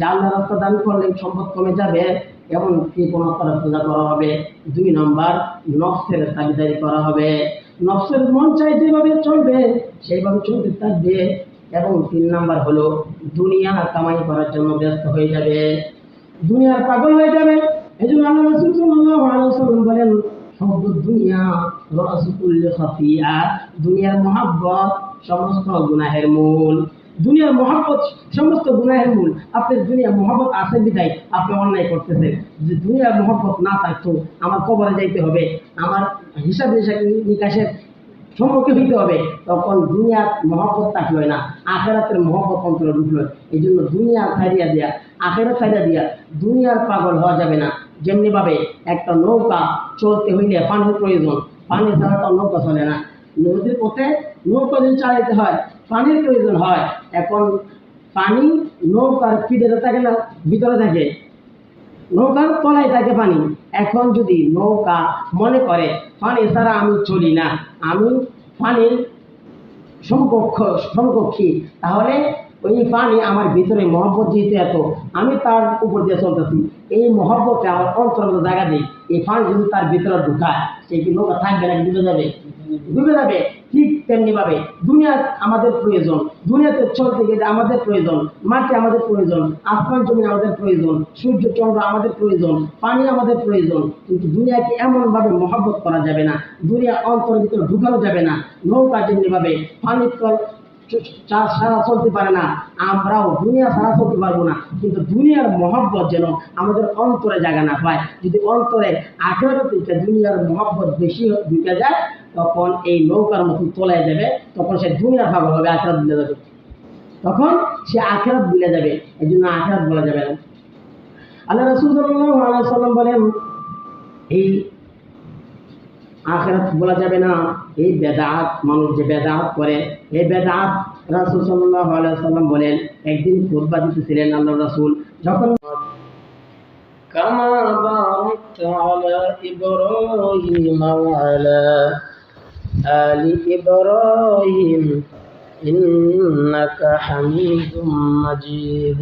যে আল্লাহ রাস্তা দান করলে সম্পদ কমে যাবে, এবং কি কৃপণতার পূজা করা হবে? দুই নম্বর, নফসের দাবিদারি করা হবে। নফসের মন চাই যেভাবে চলবে, সেইভাবে চলতে থাকবে। এবং তিন নাম্বার হলো, দুনিয়া কামাই করার জন্য ব্যস্ত হয়ে যাবে। দুনিয়ার পাগল হয়ে যাবে। এই জন্য আল্লাহ রসুল বলেন, শব্দ দুনিয়া রসুকুল্লি খাফিয়া, দুনিয়ার মহাব্বত, সমস্ত গুনাহের মূল। দুনিয়ার মহাব্বত, সমস্ত গুনাহের মূল। আপনার দুনিয়ার মহাব্বত আছে বিদায়, আপনি অন্যায় করতেছেন। যে দুনিয়ার মহাব্বত না থাকতো, আমার কবরে যাইতে হবে, আমার হিসাব নিকাশ নিকাশের সম্মুখীন হইতে হবে, তখন দুনিয়ার মহব্বত থাকল না, আখেরাতের মহব্বত অন্তরে ঢুকলো এই জন্য দুনিয়া ছাড়িয়া দিয়া, আখেরাত ছাড়িয়া দিয়া দুনিয়ার পাগল হওয়া যাবে না। যেমনি ভাবে একটা নৌকা চলতে হইলে পানির প্রয়োজন, পানি ছাড়া তো নৌকা চলে না। নদীর পথে নৌকা যদি চালাইতে হয় পানির প্রয়োজন হয়। এখন পানি নৌকার পিঠে থাকে না ভিতরে থাকে। নৌকার তলায় থাকে পানি। এখন যদি নৌকা মনে করে, পানি ছাড়া আমি চলি না, আমি পানির সমকক্ষ, সমকক্ষী, তাহলে ওই পানি আমার ভিতরে মহব্বত যেহেতু এত, আমি তার উপর দিয়ে চলতেছি। এই মহব্বতকে আমার অন্তর্গত জায়গা দিই এই পানি যদি তার ভিতরে ঢুকায়, সে কি নৌকা থাকবে না ডুবে যাবে? ডুবে যাবে। ঠিক তেমনি ভাবে। দুনিয়া আমাদের প্রয়োজন। দুনিয়াতে চলতে গেলে আমাদের প্রয়োজন। মাটি আমাদের প্রয়োজন। আসমান জমি আমাদের প্রয়োজন। সূর্য, চন্দ্র আমাদের প্রয়োজন। পানি আমাদের প্রয়োজন। কিন্তু দুনিয়াকে এমনভাবে মহব্বত করা যাবে না। দুনিয়া অন্তরের ভিতরে ঢুকানো যাবে না। নৌকা যেমনি ভাবে পানির চা- চলতে পারে না। আমরাও দুনিয়া সারা চলতে পারব না। কিন্তু দুনিয়ার মহব্বত যেন আমাদের অন্তরে জায়গা না পায়। যদি অন্তরে দুনিয়ার মহব্বত বেশি ঢুকে যায়, তখন এই নৌকার মতন যাবে। তখন সে পাগল হবে, আখেরাত যাবে। তখন সে আখেরাত ভুলে যাবে। এই জন্য আখেরাত বলা যাবে না। আল্লাহ রসুল সাল্লাম বলেন, এই আখেরাত বলা যাবে না এই বেদাত মানুষ যে বেদাত করে এই বেদাত রাসুল সাল্লাহ সাল্লাম বলেন একদিন খুতবা দিতেছিলেন আল্লাহ রাসুল যখন كما باركت على إبراهيم وعلى آل إبراهيم إنك حميد مجيد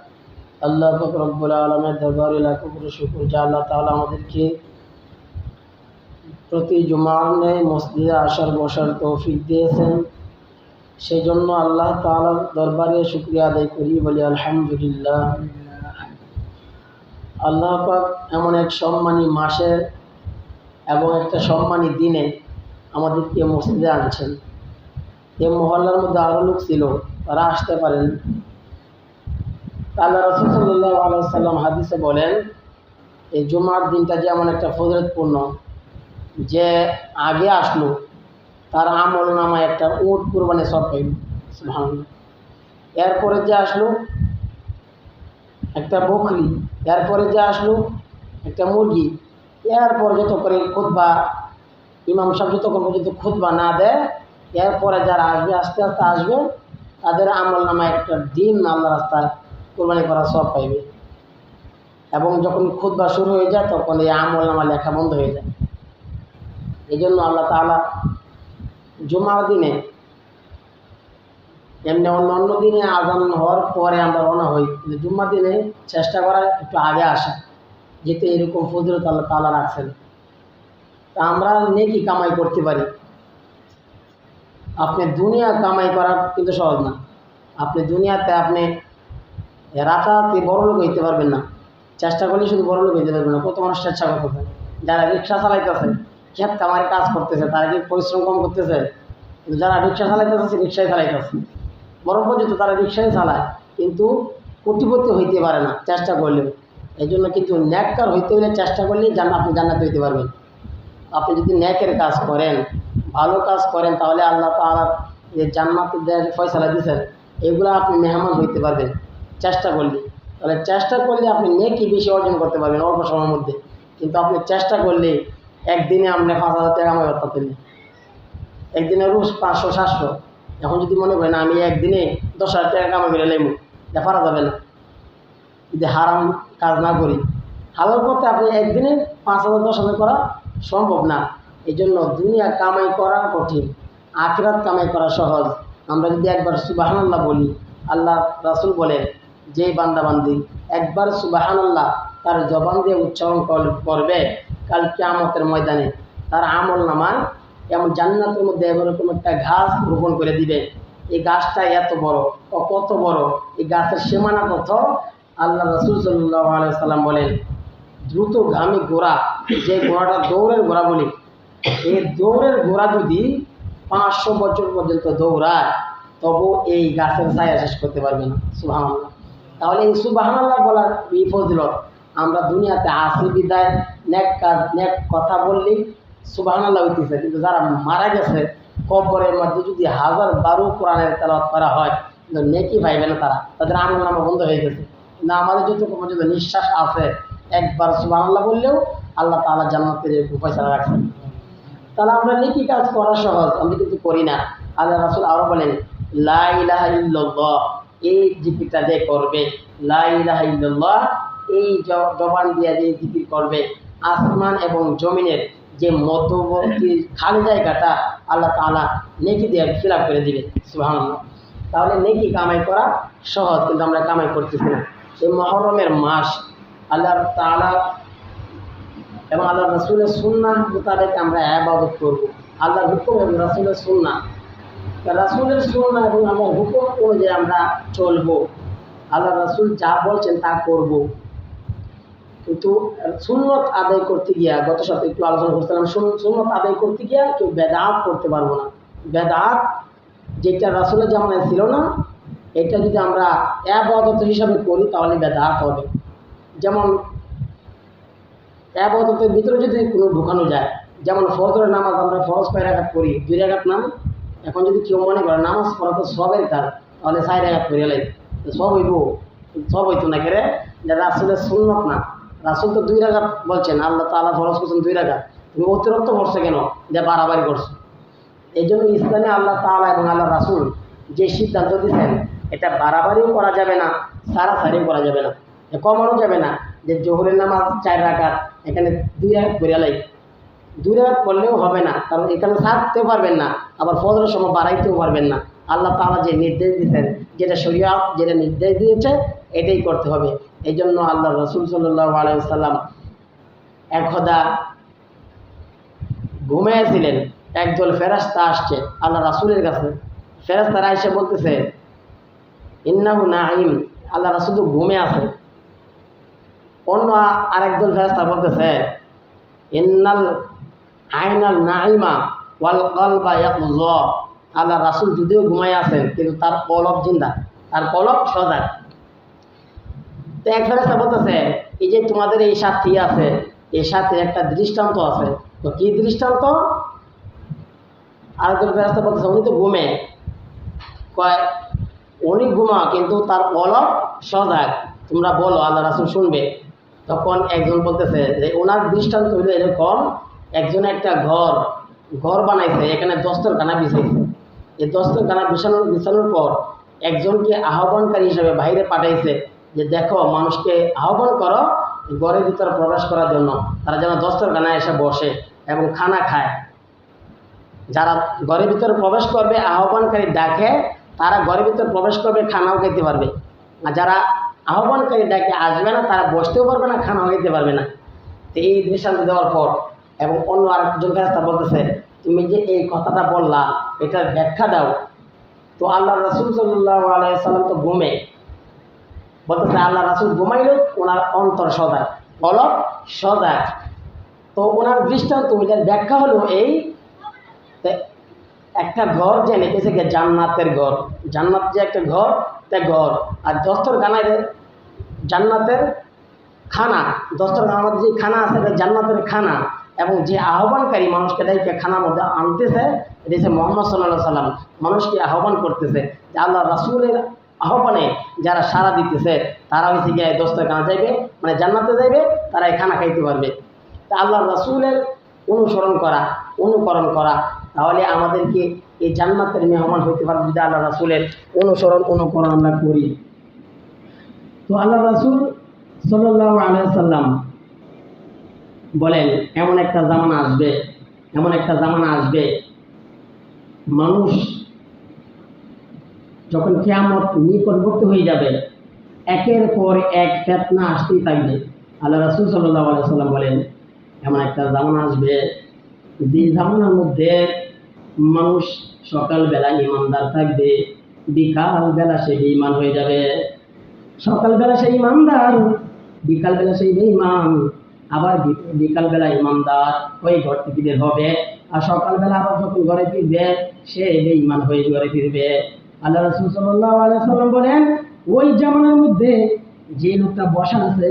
আল্লাহ পাক রব্বুল আলমের দরবারে লাখো করে শুকুর, যা আল্লাহ তাআলা আমাদেরকে প্রতি জুমার নেয় মসজিদে আসার, বসার তৌফিক দিয়েছেন। সেই জন্য আল্লাহ তাআলার দরবারে শুক্রিয়া আদায় করি, বলি আলহামদুলিল্লাহ। আল্লাহ পাক এমন এক সম্মানী মাসে এবং একটা সম্মানী দিনে আমাদেরকে মসজিদে আনছেন। এই মহল্লার মধ্যে আরও লোক ছিল, তারা আসতে পারেন। আল্লাহ রসুল সাল্লাহ আলাইসাল্লাম হাদিসে বলেন, এই জুমার দিনটা যেমন একটা ফজরতপূর্ণ যে আগে আসলো, তার আমল নামায় একটা উট কুরবানি সব পাইল। এরপরে যে আসলো একটা বকরি, এরপরে যে আসলো একটা মুরগি, এরপর যত করে খুতবা, ইমাম সাহেব যতক্ষণ পর্যন্ত খুতবা না দেয়, এরপরে যারা আসবে, আস্তে আস্তে আসবে, তাদের আমল নামায় একটা দিন আল্লাহ রাস্তায় কোরবানি করা সব পাইবে। এবং যখন খুতবা শুরু হয়ে যায়, তখন এই আমল নামা লেখা বন্ধ হয়ে যায়। এই জন্য আল্লাহ তাআলা জুমার দিনে, এমনি অন্য অন্য দিনে আজান হওয়ার পরে আমরা রওনা হই। কিন্তু জুম্মার দিনে চেষ্টা করা একটু আগে আসা যেতে এরকম ফজরত আল্লাহ তালা রাখছেন। তা আমরা নেকি কামাই করতে পারি। আপনি দুনিয়া কামাই করা কিন্তু সহজ না। আপনি দুনিয়াতে আপনি রাতাতে বড় লোক হইতে পারবেন না। চেষ্টা করলে শুধু বড় লোক হইতে পারবেন না। কত মানুষ চেষ্টা করতেছে যারা রিক্সা চালাইতেছে, ক্ষেত কামারে কাজ করতেছে, তারা কি পরিশ্রম কম করতেছে? কিন্তু যারা রিক্সা চালাইতেছে রিক্সায় চালাইতেছে। বড় পর্যন্ত তারা রিক্সায় চালায়, কিন্তু কোটিপতি হইতে পারে না চেষ্টা করলেও। এই জন্য কিন্তু ন্যাককার হইতে হলে চেষ্টা করলেই জান আপনি জান্নাতে হইতে পারবেন। আপনি যদি ন্যাকের কাজ করেন, ভালো কাজ করেন, তাহলে আল্লাহ তাআলা যে জান্নাতের ফয়সালা দিয়েছেন, এগুলো আপনি মেহমান হইতে পারবেন। চেষ্টা করলে। তাহলে চেষ্টা করলে আপনি নেকি বেশি অর্জন করতে পারবেন অল্প সময়ের মধ্যে। কিন্তু আপনি চেষ্টা করলে একদিনে আপনি পাঁচ হাজার টাকা কামাই করতে পারবেন একদিনে রুশ পাঁচশো, সাতশো। এখন যদি মনে করেন আমি একদিনে দশ হাজার টাকা কামাই করে এটা পারা যাবে না। যদি হারাম কাজ না করি, হালাল করতে আপনি একদিনে পাঁচ হাজার, দশ হাজার করা সম্ভব না। এই জন্য দুনিয়া কামাই করা কঠিন, আখিরাত কামাই করা সহজ। আমরা যদি একবার সুবাহানাল্লাহ বলি, আল্লাহ রাসুল বলেন যে বান্দাবান্দি, একবার সুবাহানাল্লাহ তার জবান দিয়ে উচ্চারণ করবে, কাল কিয়ামতের ময়দানে তার আমল নামান এমন জান্নাতের মধ্যে এরকম একটা ঘাস রোপণ করে দিবে। এই গাছটা এত বড়, ও কত বড়, এই গাছের সীমানা কত? আল্লাহ রসুল সাল্লাম বলেন দ্রুতগামী ঘোড়া যে ঘোড়াটা দৌড়ের ঘোড়া বলি, এই দৌড়ের ঘোড়া যদি পাঁচশো বছর পর্যন্ত দৌড়ায় তবু এই গাছের ছায়া শেষ করতে পারবে না। তাহলে এই সুবাহ বলার এই ফজিলত, আমরা দুনিয়াতে আসি বিদায়, নেক কাজ, নেক কথা বললি সুবাহ হইতেছে। কিন্তু যারা মারা গেছে, কবরের মধ্যে যদি হাজার বারো কোরআনের তেলাওয়াত করা হয়, কিন্তু নেকি পাইবে না তারা, তাদের আমল নামা বন্ধ হয়ে গেছে। না আমাদের যতটুকু পর্যন্ত নিঃশ্বাস আছে, একবার সুবাহ বললেও আল্লাহ তাআলা জান্নাতের ফয়সালা রাখছেন। তাহলে আমরা নেকি কাজ করা সহজ, আমরা কিন্তু করি না। আল্লাহ রাসুল আরও বলেন, লা ইলাহা ইল্লাল্লাহ। এই জিকিরটা যে করবে, লা ইলাহা এই জবান দিয়ে যে জিকির করবে, আসমান এবং জমিনের যে মধ্যবর্তী খালি জায়গাটা আল্লাহ তালা নেকি দিয়ে ফিল করে দিবে তাহলে নেকি কামাই করা সহজ, কিন্তু আমরা কামাই করতেছি না। এই মহরমের মাস আল্লাহ তালা এবং আল্লাহ রসুলের সুন্না মোতাবেক আমরা আবাদত করব। আল্লাহ হুকুম এবং রসুলের সুন্না রাসুলের সুন্না এবং আল্লাহর হুকুম অনুযায়ী আমরা চলবো। আল্লাহ রসুল যা বলছেন তা করব। কিন্তু সুন্নত আদায় করতে গিয়া গত সপ্তাহে একটু আলোচনা করছিলাম সুন্নত আদায় করতে গিয়া কেউ বেদাত করতে পারব না। বেদাত যেটা রাসুলের জামানায় ছিল না, এটা যদি আমরা আবাদত হিসাবে করি, তাহলে বেদাত হবে। যেমন আবাদতের ভিতরে যদি কোনো ঢুকানো যায়, যেমন ফজরের নামাজ আমরা ফরজ কয় রাখাত করি দুই রাখাত নাম এখন যদি কেউ মনে করে নামাজ পড়া তো সবের কাজ, তাহলে সাইড রাখাত করে লাই তো সব হইব, সব হইতো না কেরে? যে রাসুলের সুন্নত না। রাসুল তো দুই রাখাত বলছেন, আল্লাহ তাআলা ফরজ করছেন দুই রাখাত তুমি অতিরিক্ত করছ কেন? যে বাড়াবাড়ি করছ। এই জন্য ইসলামে আল্লাহ তাআলা এবং আল্লাহ রাসুল যে সিদ্ধান্ত দিচ্ছেন এটা বাড়াবাড়িও করা যাবে না সারাসারিও করা যাবে না। কমানো যাবে না যে জোহরের নামাজ চার রাখাত এখানে দুই রাখাত করে লাই দুই রাখাত করলেও হবে না, কারণ এখানে থাকতেও পারবেন না, আবার ফজরের সময় বাড়াইতেও পারবেন না। আল্লাহ তাআলা যে নির্দেশ দিয়েছেন, যেটা শরিয়া, যেটা নির্দেশ দিয়েছে, এটাই করতে হবে। এই জন্য আল্লাহ রসুল সাল্লাহ আলাইসাল্লাম একদা ঘুমিয়েছিলেন একদল ফেরাস্তা আসছে আল্লাহ রাসুলের কাছে। ফেরাস্তারা এসে বলতেছে, ইন্নাহু নাইম আল্লাহ রাসুল তো ঘুমে আছে। অন্য আরেকদল ফেরাস্তা বলতেছে, ইন্নাল আইনাল নাইমা ওয়াল কলবা ইয়াকুজ। আল্লাহ রাসুল যদিও ঘুমাই আছেন, কিন্তু তার কলব জিন্দা, তার কলব সজাগ। তো এক ফেরেস্তা বলতেছে, এই যে তোমাদের এই সাথী আছে, এই সাথে একটা দৃষ্টান্ত আছে, তো কি দৃষ্টান্ত? আরেকজন ফেরেস্তা বলতেছে, উনি তো ঘুমে। কয়, উনি ঘুমা, কিন্তু তার কলব সজাগ। তোমরা বলো, আল্লাহ রাসুল শুনবে। তখন একজন বলতেছে যে, ওনার দৃষ্টান্ত হইল এরকম একজন একটা ঘর ঘর বানাইছে, এখানে দস্তরখানা বিছাইছে। এই দস্তরখানা বিছানোর বিছানোর পর একজনকে আহ্বানকারী হিসেবে বাইরে পাঠাইছে যে, দেখো, মানুষকে আহ্বান করো ঘরের ভিতরে প্রবেশ করার জন্য। তারা যেন দস্তর দস্তরখানায় এসে বসে এবং খানা খায়। যারা ঘরের ভিতরে প্রবেশ করবে, আহ্বানকারী ডাকে, তারা ঘরের ভিতরে প্রবেশ করবে, খানাও খেতে পারবে। আর যারা আহ্বানকারী ডাকে, আসবে না, তারা বসতেও পারবে না, খানাও খেতে পারবে না। তো এই দৃষ্টান্ত দেওয়ার পর এবং অন্য আরেকজন ফেরস্তা বলতেছে, তুমি যে এই কথাটা বললা, এটার ব্যাখ্যা দাও। তো আল্লাহ রসুল সাল্লাহ আলাইসাল্লাম তো ঘুমে। বলতেছে আল্লাহ রাসুল ঘুমাইলেও ওনার অন্তর সজাগ। অলক সজাগ। তো ওনার দৃষ্টান্ত, ওইটার ব্যাখ্যা হলো এই একটা ঘর যে নেতেছে গিয়ে জান্নাতের ঘর। জান্নাত যে একটা ঘর, তে ঘর। আর দস্তর গানায় জান্নাতের খানা দস্তর আমাদের যে খানা আছে জান্নাতের খানা। এবং যে আহ্বানকারী মানুষকে দেখে খানার মধ্যে আনতেছে, এটা মোহাম্মদ সাল্লাহ সাল্লাম। মানুষকে আহ্বান করতেছে যে আল্লাহ রাসুলের আহ্বানে যারা সারা দিতেছে, তারা হচ্ছে গিয়ে দোস্তখানা যাইবে মানে জান্নাতে যাইবে, তারা খানা খাইতে পারবে। তা আল্লাহ রসুলের অনুসরণ করা, অনুকরণ করা, তাহলে আমাদেরকে এই জান্নাতের মেহমান হইতে পারবে যদি আল্লাহ রাসুলের অনুসরণ, অনুকরণ আমরা করি। তো আল্লাহ রাসুল সাল্লাহ আলাইসাল্লাম বলেন, এমন একটা জামানা আসবে, এমন একটা জামানা আসবে। মানুষ যখন কেয়ামত নিকটবর্তী হয়ে যাবে, একের পর এক ফেতনা আসতেই থাকবে। আল্লাহ রাসুল সাল্লাহ আলাইসাল্লাম বলেন, এমন একটা জামানা আসবে। যে জামানার মধ্যে মানুষ সকালবেলা ইমানদার থাকবে বিকাল বেলা সে বেঈমান হয়ে যাবে। সকালবেলা সে ইমানদার, বিকালবেলা সেই বেঈমান। আবার বিকালবেলা ইমানদার ওই ঘর থেকে বের হবে আর সকালবেলা আবার যখন ঘরে ফিরবে, সে ইমান হয়ে ঘরে ফিরবে। আল্লাহ রসুল সাল্লাহ আলাইসাল্লাম বলেন, ওই জামানার মধ্যে যে লোকটা বসান আছে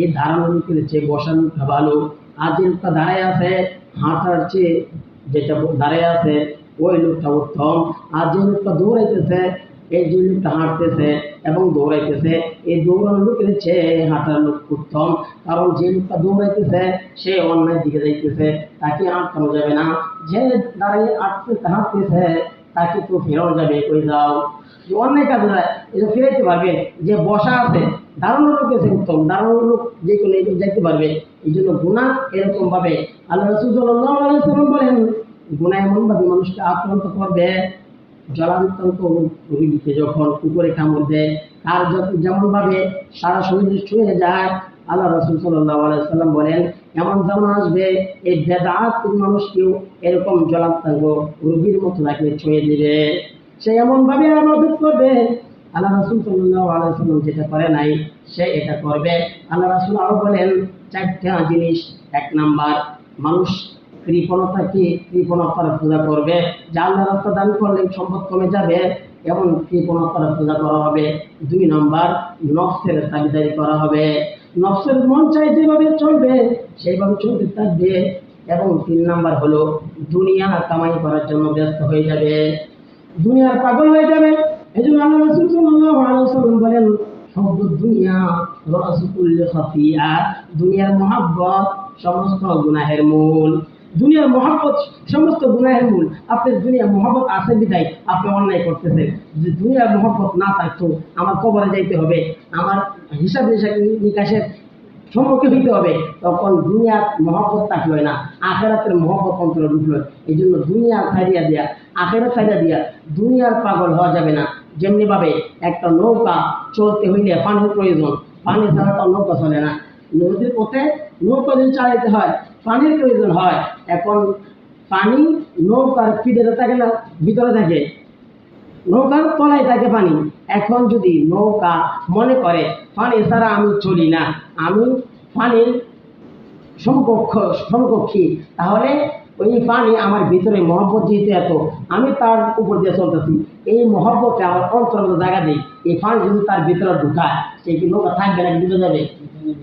এই দাঁড়ানো লোকের চেয়ে বসান ভালো। আর যে লোকটা দাঁড়ায় আছে, হাঁটার চেয়ে যেটা দাঁড়ায় আছে, ওই লোকটা উত্তম। আর যে লোকটা দৌড়াইতেছে, এই যে লোকটা হাঁটতেছে এবং দৌড়াইতেছে। এই দৌড়ানো লোকের চেয়ে হাঁটার লোক উত্তম। কারণ যে লোকটা দৌড়াইতেছে, সে অন্যায় দিকে যাইতেছে। তাকে আটকানো যাবে না। যে দাঁড়িয়ে আটতে হাঁটতেছে, তাকে তো ফেরানো যাবে, কই যাও। যে অন্যায় কাজ এটা ফেরাইতে পারবে, যে বসা আছে দাঁড়ানো লোক এসে উত্তম। দাঁড়ানো লোক যে কোনো যাইতে পারবে। এই জন্য গুণা এরকম ভাবে আল্লাহ রসুল বলেন গুণা এমন ভাবে মানুষকে আক্রান্ত করবে জলান্তন্ত রোগীকে যখন কুকুরে কামড় দেয় আর যত যেমনভাবে সারা শরীর ছুঁয়ে যায়, আল্লাহ রসুল সাল্লাহ আলাইসাল্লাম বলেন, এমন যেমন আসবে, এই বেদাত মানুষকেও এরকম জলান্তঙ্গ রোগীর মতো তাকে ছুঁয়ে দিবে। সে এমনভাবে আমাদের করবে। আল্লাহ রসুল সাল্লাহ আলাইসাল্লাম যেটা করে নাই, সে এটা করবে। আল্লাহ রসুল আরও বলেন, চারটা জিনিস, এক নাম্বার, মানুষ কৃপণতাকে কৃপণতার পূজা করবে, যে রাস্তা দান করলে সম্পদ কমে যাবে, এবং কৃপণতার পূজা করা হবে। দুই নম্বর, নফসের দাবিদারি করা হবে। নফসের মন চাই যেভাবে চলবে, সেইভাবে চলতে থাকবে। এবং তিন নাম্বার হলো, দুনিয়া কামাই করার জন্য ব্যস্ত হয়ে যাবে। দুনিয়ার পাগল হয়ে যাবে। এই জন্য আল্লাহ রসুল বলেন, শব্দ দুনিয়া রসুকুল্লি দুনিয়ার মহাব্বত, সমস্ত গুনাহের মূল। দুনিয়ার মহাব্বত, সমস্ত গুনাহের মূল। আপনার দুনিয়ার মহাব্বত আছে বিদায়, আপনি অন্যায় করতেছেন। যে দুনিয়ার মহাব্বত না থাকতো, আমার কবরে যাইতে হবে, আমার হিসাব নিকাশ নিকাশের সম্মুখীন হইতে হবে, তখন দুনিয়ার মহব্বত থাকল না, আখেরাতের মহব্বত অন্তরে ঢুকলো এই জন্য দুনিয়া ছাড়িয়া দিয়া, আখেরাত ছাড়িয়া দিয়া দুনিয়ার পাগল হওয়া যাবে না। যেমনিভাবে একটা নৌকা চলতে হইলে পানির প্রয়োজন, পানি ছাড়া তো নৌকা চলে না। নদীর পথে নৌকা যদি চালাইতে হয় পানির প্রয়োজন হয়। এখন পানি নৌকার পিঠে থাকে না ভিতরে থাকে, নৌকার তলায় থাকে পানি। এখন যদি নৌকা মনে করে, পানি ছাড়া আমি চলি না, আমি পানির সমকক্ষ, সমকক্ষী, তাহলে ওই পানি আমার ভিতরে মহব্বত যেহেতু এত, আমি তার উপর দিয়ে চলতেছি। এই মহব্বতকে আমার অন্তর্গত জায়গা দিই এই পানি যদি তার ভিতরে ঢুকায়, সে কি নৌকা থাকবে না ডুবে যাবে?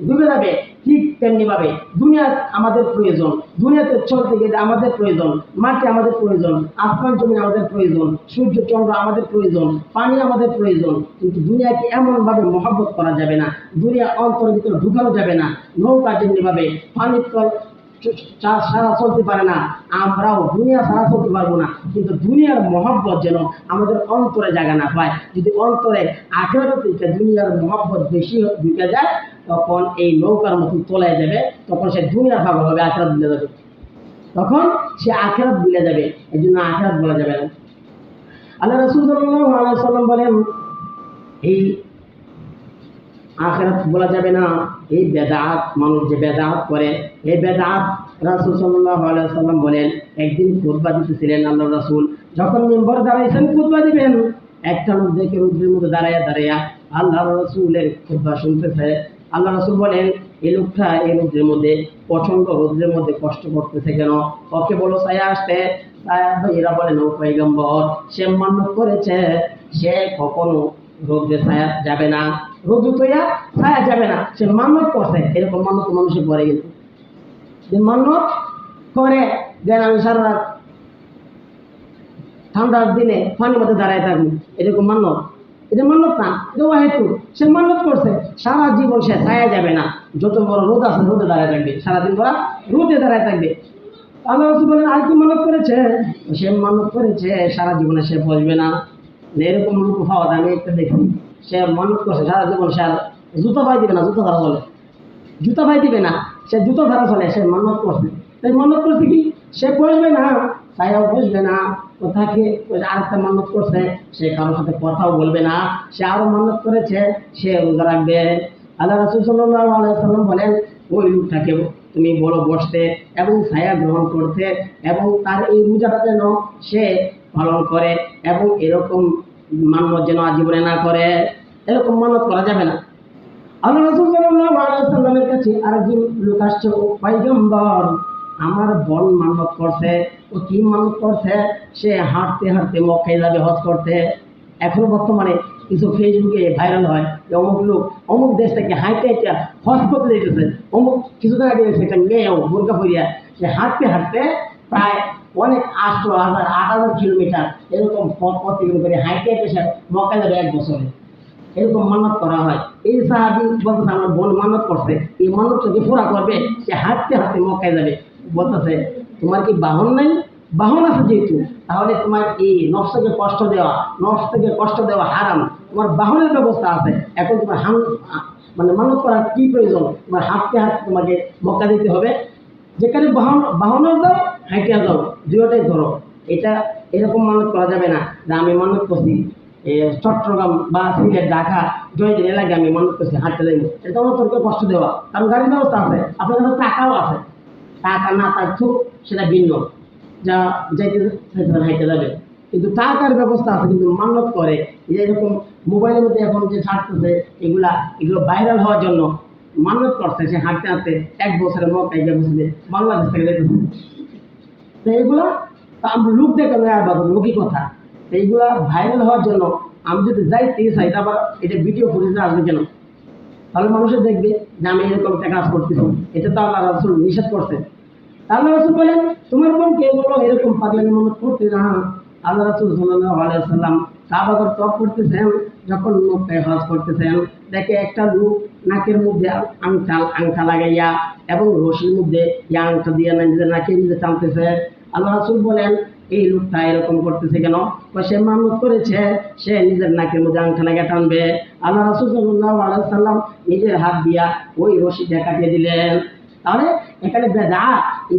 ডুবে যাবে। ঠিক তেমনি ভাবে। দুনিয়া আমাদের প্রয়োজন। দুনিয়াতে চলতে গেলে আমাদের প্রয়োজন। মাটি আমাদের প্রয়োজন। আসমান জমি আমাদের প্রয়োজন। সূর্য, চন্দ্র আমাদের প্রয়োজন। পানি আমাদের প্রয়োজন। কিন্তু দুনিয়াকে এমনভাবে মহব্বত করা যাবে না। দুনিয়া অন্তরের ভিতরে ঢুকানো যাবে না। নৌকা যেমনিভাবে পানির চা- চলতে পারে না। আমরাও দুনিয়া সারা চলতে পারব না। কিন্তু দুনিয়ার মহব্বত যেন আমাদের অন্তরে জায়গা না পায়। যদি অন্তরে থেকে দুনিয়ার মহব্বত বেশি ঢুকে যায়, তখন এই নৌকার যাবে, তখন সে দুনিয়ার পাগল হবে যাবে। তখন সে যাবে। এই জন্য আখেরাত বলা যাবে না। আল্লাহ রসুল সাল্লাম বলেন, এই আখেরাত বলা যাবে না। এই বেদাত, মানুষ যে বেদাত করে, এই বেদাত রাসুল সাল্লাহ সাল্লাম বলেন, একদিন খুতবা দিতেছিলেন আল্লাহ রাসুল, যখন মেম্বার দাঁড়াইছেন, খুতবা দিবেন। একটা লোক দেখে রুদ্রের মধ্যে দাঁড়াইয়া দাঁড়াইয়া আল্লাহ রসুলের খুতবা শুনতেছে। আল্লাহ রসুল বলেন, এই লোকটা এই রোদ্রের মধ্যে প্রচণ্ড রোদ্রের মধ্যে কষ্ট করতেছে কেন? ওকে বলো, ছায়া আসতে এরা বলেন, ও পৈগম্বর সে মান্য করেছে। সে কখনো রোদ্রে ছায়া যাবে না। রোদ তৈয়া ছায়া যাবে না। সে মানত করছে। এরকম মানত মানুষের পরে কিন্তু। যে মানত করে যেন আমি সারা রাত ঠান্ডার দিনে পানির মধ্যে দাঁড়ায় থাকব। এরকম মানত এটা মান্যত না, এটা হেতু সে মান্যত করছে, সারা জীবন সে ছায়া যাবে না। যত বড় রোদ আছে, রোদে দাঁড়ায় থাকবে। সারাদিন ভরা রোদে দাঁড়ায় থাকবে। আল্লাহ রসুল বলেন, আর কি মানত করেছে? সে মানত করেছে, সারা জীবনে সে বসবে না। এরকম লোক পাওয়া যায় আমি একটা দেখি। সে মানত করছে সারা জীবন সে আর জুতো ভাই দিবে না, জুতো ধরা চলে। জুতো ভাই দিবে না, সে জুতো ধরা চলে, সে মানত করছে। তাই মানত করছে কি? সে বসবে না, ছায়াও বসবে না, কোথাকে আরেকটা মানত করছে? সে কারোর সাথে কথাও বলবে না, সে আরও মানত করেছে, সে রোজা রাখবে। আল্লাহ রাসুল সাল্লাহ বলেন, ওই লোকটাকে তুমি বড় বসতে এবং ছায়া গ্রহণ করতে এবং তার এই রোজাটা যেন সে পালন করে এবং এরকম মানব যেন আজীবনে না করে। এরকম মানত করা যাবে না। কাছে আরেকজন লোক আসছে পাইগম্বর আমার মানত করছে, ও কি মানত করছে? সে হাঁটতে হাঁটতে মক্কায় যাবে, হজ করতে। এখন বর্তমানে কিছু ফেসবুকে ভাইরাল হয় যে অমুক লোক অমুক দেশ থেকে হাঁটতে হাঁটতে হজ করতে যেতেছে অমুক কিছুদিন আগে একটা মেয়েও পরিয়া সে হাঁটতে হাঁটতে প্রায় অনেক আটশো হাজার হাজার কিলোমিটার এরকম পথ করে হাঁটতে হাঁটতে সে যাবে এক বছরে। এরকম মানত করা হয়। এই সাহাবি বলতেছে, আমার বোন মানত করছে। এই মানতটা যে পুরা করবে, সে হাঁটতে হাঁটতে মক্কায় যাবে। বলতেছে, তোমার কি বাহন নাই? বাহন আছে যেহেতু, তাহলে তোমার এই নফসকে কষ্ট দেওয়া, নফস থেকে কষ্ট দেওয়া হারাম। তোমার বাহনের ব্যবস্থা আছে। এখন তোমার হাম মানে মানত করার কি প্রয়োজন? তোমার হাঁটতে হাঁটতে তোমাকে মক্কা দিতে হবে। যেখানে বাহন যাও হাঁটে যাও দুটোটাই ধরো। এটা এরকম মানত করা যাবে না যে আমি মানত করছি। চট্টগ্রাম বা সিলেট, ঢাকা জয়দিন এলাকায় আমি মানত করছি, হাঁটতে যাইব এটা অন্য তোরকে কষ্ট দেওয়া। কারণ গাড়ির ব্যবস্থা আছে, আপনার কাছে টাকাও আছে। টাকা না থাকতো সেটা ভিন্ন। যা যাইতে হাইতে যাবে কিন্তু টাকার ব্যবস্থা আছে? কিন্তু মানত করে। এরকম মোবাইলের মধ্যে এখন যে ছাড়তেছে, এগুলা, এগুলো ভাইরাল হওয়ার জন্য মানত করছে, সে হাঁটতে হাঁটতে এক বছরের মক্কায় গিয়ে বসে বাংলাদেশ থেকে যেতেছে তো এইগুলা আমরা লোক দেখে নয় আর বাদল লোকই কথা। এইগুলা ভাইরাল হওয়ার জন্য আমি যদি যাইতে চাই, তা আবার এটা ভিডিও ফুটেজে আসবে কেন? তাহলে মানুষের দেখবে যে আমি এরকম একটা কাজ করতেছি। এটা তো আল্লাহ রাসুল নিষেধ করছে। আল্লাহ রাসুল বলেন, তোমার বোন কে বলো, এরকম পাগলামি মনে করতে না। আল্লাহ রাসুল সাল্লাহ আলাইসাল্লাম কাবাগর তপ করতেছেন। যখন মক্কায় হজ করতেছেন দেখে একটা লোক নাকের মধ্যে আংটা আংটা লাগাইয়া এবং রশির মধ্যে ইয়া আংটা দিয়ে নিজের নাকের মধ্যে টানতেছে। আল্লাহ রাসুল বলেন, এই লোকটা এরকম করতেছে কেন? সে মানত করেছে, সে নিজের নাকের মধ্যে লাগিয়ে টানবে। আল্লাহ রাসুল সাল্লাহ আলাইসাল্লাম নিজের হাত দিয়া ওই রশিটা কাটিয়ে দিলেন। তাহলে এখানে বেদা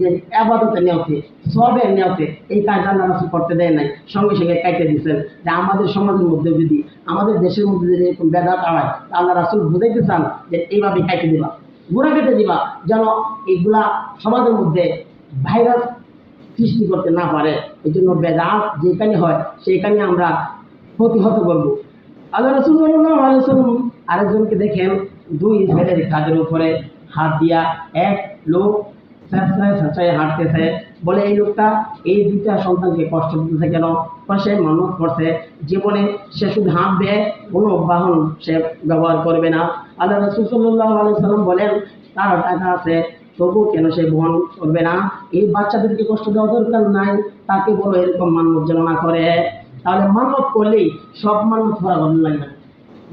যে আবাদতের নেওতে সবের নেওতে এই কাজটা আল্লাহ রাসুল করতে দেয় নাই। সঙ্গে সঙ্গে কাইতে দিচ্ছেন যে আমাদের সমাজের মধ্যে যদি, আমাদের দেশের মধ্যে যদি এরকম হয় তা আল্লাহ রাসুল বুঝাইতে চান যে এইভাবে কাইতে দিবা গুড়া কেটে দিবা, যেন এইগুলা সমাজের মধ্যে ভাইরাস সৃষ্টি করতে না পারে। এই জন্য বেদাত যেখানে হয়, সেখানে আমরা প্রতিহত করব। আল্লাহ রসুল আলাইসাল্লাম আরেকজনকে দেখেন, দুই ছেলের কাজের উপরে হাত দিয়া এক লোক স্বেচ্ছায় স্বেচ্ছায় হাঁটতেছে বলে এই লোকটা এই দুইটা সন্তানকে কষ্ট দিতেছে কেন? সে মানত করছে। জীবনে সে শুধু হাঁটবে, কোনো বাহন সে ব্যবহার করবে না। আল্লাহ রসুল সাল্লাহ আলাইসাল্লাম বলেন, তার টাকা আছে, তবু কেন সে বহন করবে না? এই বাচ্চাদেরকে কষ্ট দেওয়া দরকার নাই, তাকে বলো এরকম মানত যেন না করে। তাহলে মানত করলেই সব মানত করা ভালো লাগে না।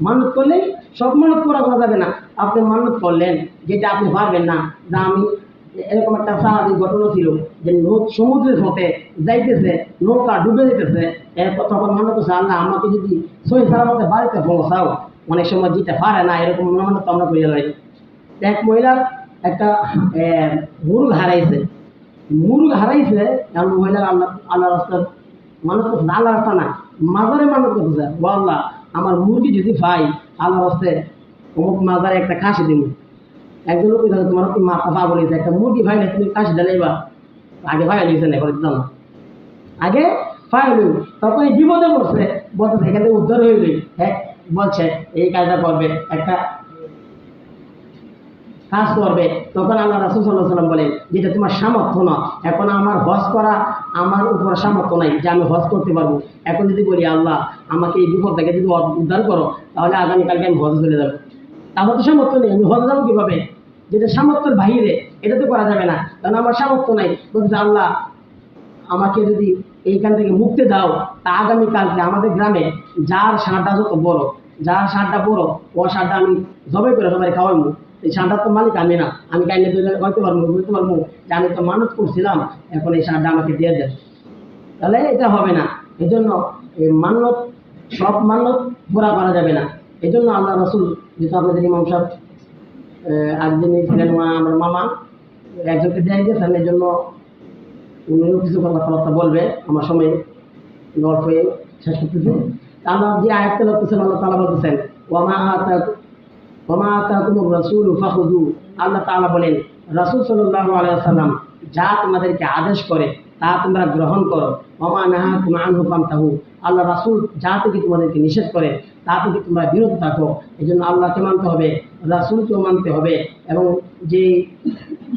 মানত করলেই সব মানত করা করা যাবে না। আপনি মানত করলেন, যেটা আপনি পারবেন না যা আমি এরকম একটা স্বাভাবিক ঘটনা ছিল যে সমুদ্রের হতে যাইতেছে, নৌকা ডুবে যেতেছে এরপর তখন মনে করছে, আল্লাহ, আমাকে যদি সই সালামতে বাড়িতে পৌঁছাও অনেক সময় যেতে পারে না, এরকম মনে তো আমরা করিয়া লাগে এক মহিলার একটা মুরগ হারাইছে। মুরগ হারাইছে এমন মহিলার আল্লাহ আল্লাহ রাস্তার মানুষ করছে আল্লাহ রাস্তা না, মাজারে মানুষ করতেছে ও আল্লাহ আমার মুরগি যদি পাই আল্লাহ রাস্তায় অমুক মাজারে একটা খাসি দিব একজন লোক তোমার কি মাথা পা বলেছে একটা মুরগি ভাই না তুমি দিলেইবা আগে ভাই না আগে ফাইল তখন বিপদে পড়ছে। থেকে উদ্ধার হয়ে গেলি। হ্যাঁ বলছে, এই কাজটা করবে, একটা কাজ করবে। তখন আল্লাহ রাসুল সাল্লাহ সাল্লাম বলেন, যেটা তোমার সামর্থ্য না, এখন আমার হজ করা আমার উপর সামর্থ্য নাই, যে আমি হজ করতে পারব। এখন যদি বলি, আল্লাহ, আমাকে এই বিপদ থেকে যদি উদ্ধার করো, তাহলে আগামীকালকে আমি হজে চলে যাব। আমার তো সামর্থ্য নেই, আমি হজে যাব কীভাবে? যেটা সামর্থ্যের বাহিরে, এটা তো করা যাবে না। কারণ আমার সামর্থ্য নাই। বলছে আল্লাহ, আমাকে যদি এইখান থেকে মুক্তি দাও, তা আগামীকালকে আমাদের গ্রামে যার সাঁটা যত বড়, যার সারটা বড়, ও সারটা আমি জবাই করে সবাই খাওয়াইমু। এই সারটার তো মালিক আমি না। আমি কাইলে হইতে পারব বুঝতে পারব যে আমি তো মানুষ করছিলাম, এখন এই সারটা আমাকে দিয়ে দেন। তাহলে এটা হবে না। এই জন্য এই মান্যত সব মান্যত পুরা করা যাবে না। এই জন্য আল্লাহ রসুল যেহেতু আপনাদের ইমাম সাহেব আহ, একদিন ছিলেন আমার মামা। একজনকে দিয়ে গেছেন এই জন্য উনিও কিছু কথাবার্তা বলবে আমার সময় গল্প শেষ করতেছি। আল্লাহ যে আয়াত তেলাওয়াত করছেন আল্লাহ তাআলা বলতেছেন ওয়ামা আতা ওয়ামা আতাকুমুর রাসূল ফাখুযু। আল্লাহ তাআলা বলেন রাসূল আলাইহি ওয়াসাল্লাম যা তোমাদেরকে আদেশ করে তা তোমরা গ্রহণ করো। ওয়ামা নাহাকুম আনহু ফান্তাহু আল্লাহ রাসূল যা থেকে তোমাদেরকে নিষেধ করে, তা থেকে তোমরা বিরত থাকো। এই জন্য আল্লাহকে মানতে হবে, রাসূলকেও মানতে হবে। এবং যে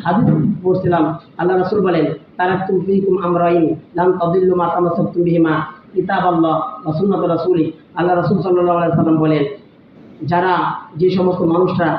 হাদিস পড়ছিলাম, আল্লাহ রাসূল বলেন তারাকতু ফীকুম আমরাইন লান তাদিল্লু মা তামাসসাকতুম বিহিমা কিতাব আল্লাহ সুন্নাত রাসূলি আল্লাহ রাসূল আলাইহি সাল্লাম বলেন, যারা যে সমস্ত মানুষরা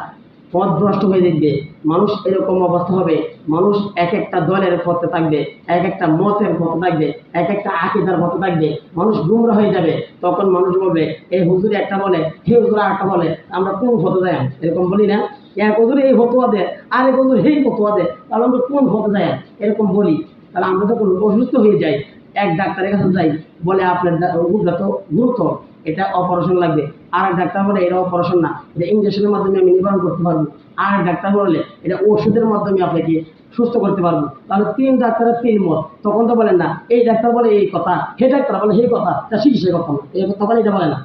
পথভ্রষ্ট হয়ে দেখবে। মানুষ এরকম অবস্থা হবে। মানুষ এক একটা দলের পথে থাকবে, এক একটা মতের পথে থাকবে, এক একটা আকিদার পথে থাকবে। মানুষ গুমরা হয়ে যাবে। তখন মানুষ বলবে এই হুজুর একটা বলে, হে হুজুর একটা বলে, আমরা কোন পথে যাই? এরকম বলি না। এক হুজুর এই ফতোয়া দেয় আর এক হুজুর এই ফতোয়া দেয়। তাহলে আমরা কোন পথে যাই? এরকম বলি। তাহলে আমরা যখন অসুস্থ হয়ে যাই। এক ডাক্তারের কাছে যাই। বলে, আপনার রোগটা তো গুরুত্ব এটা অপারেশন লাগবে। আর ডাক্তার বলে এটা অপারেশন না, এটা ইঞ্জেকশনের মাধ্যমে আমি নিবারণ করতে পারব। আর ডাক্তার বলে এটা ওষুধের মাধ্যমে আপনাকে সুস্থ করতে পারব। তাহলে তিন ডাক্তারের তিন মত। তখন তো বলেন না, এই ডাক্তার বলে এই কথা, হে ডাক্তার বলে সেই কথা, তা সে কথা এই তখন এটা বলে না।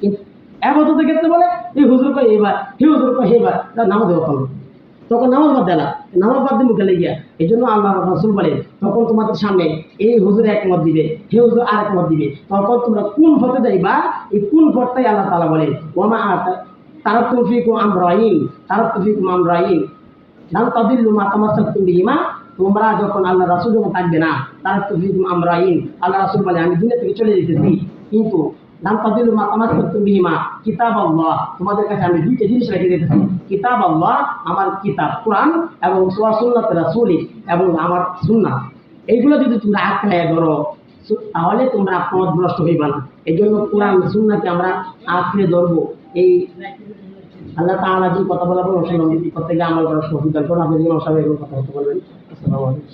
কিন্তু একতার ক্ষেত্রে বলে, এই হুজুর কয় এইবার, হে হুজুর কয় সেইবার, তার নামও দেওয়া তখন নামাজ বাদ দেলা নামাজ বাদ দিয়ে মুখে লেগে এই জন্য আল্লাহ রসুল বলেন, তখন তোমাদের সামনে এই হুজুর এক মত দিবে, হে হুজুর আর এক মত দিবে। তখন তোমরা কোন পথে যাইবা, এই কোন পথটাই আল্লাহ তালা বলেন। ওমা আর তারা তৌফিকুম আমরাইন তারা তৌফিকুম আমরাইন। লান তাদিল্লু মা তামাসসাকতুম বিহিমা। তোমরা যখন আল্লাহ রাসূল যখন থাকবে না তারা তৌফিকুম আমরাইন। আল্লাহ রাসূল বলে, আমি দুনিয়া থেকে চলে যেতেছি। কিন্তু লান তাদিল্লু মা তামাসসাকতুম বিহিমা। কিতাব আল্লাহ তোমাদের কাছে আমি দুইটা জিনিস রেখে দিতেছি কিতাব আল্লাহ আমার কিতাব, কোরআন এবং আমার সুন্নাহ এইগুলো যদি তোমরা আঁকড়ায় ধরো তাহলে তোমরা পথভ্রষ্ট হইবা না। এই জন্য কোরআন সুন্নাকে আমরা আঁকড়ে ধরবো। এই আল্লাহ তাআলা যে কথা বলা প্রত্যেকে আমল করার সুযোগ করুন। আপনি কথা বলতে বলবেন আসসালামু আলাইকুম।